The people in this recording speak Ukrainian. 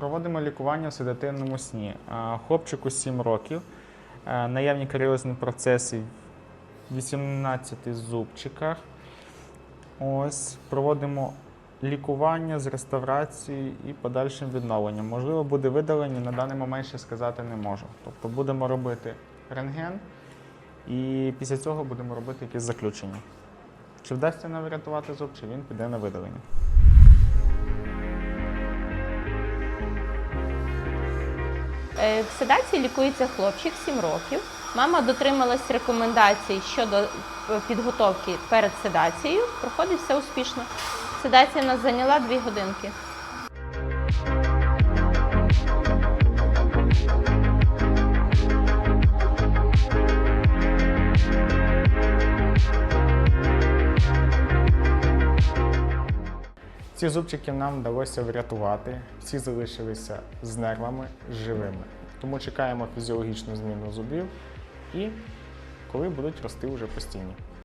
Проводимо лікування в седативному сні. Хлопчику 7 років, наявні каріозні процеси в 18 зубчиках. Ось проводимо лікування з реставрацією і подальшим відновленням. Можливо, буде видалення, на даний момент ще сказати не можу. Тобто будемо робити рентген і після цього будемо робити якісь заключення. Чи вдасться нам врятувати зуб, чи він піде на видалення. В седації лікується хлопчик 7 років. Мама дотрималась рекомендацій щодо е, підготовки перед седацією. Проходить все успішно. Седація нас зайняла 2 годинки. Ці зубчики нам вдалося врятувати. Всі залишилися з нервами живими. Тому чекаємо фізіологічну зміну зубів і коли будуть рости вже постійні.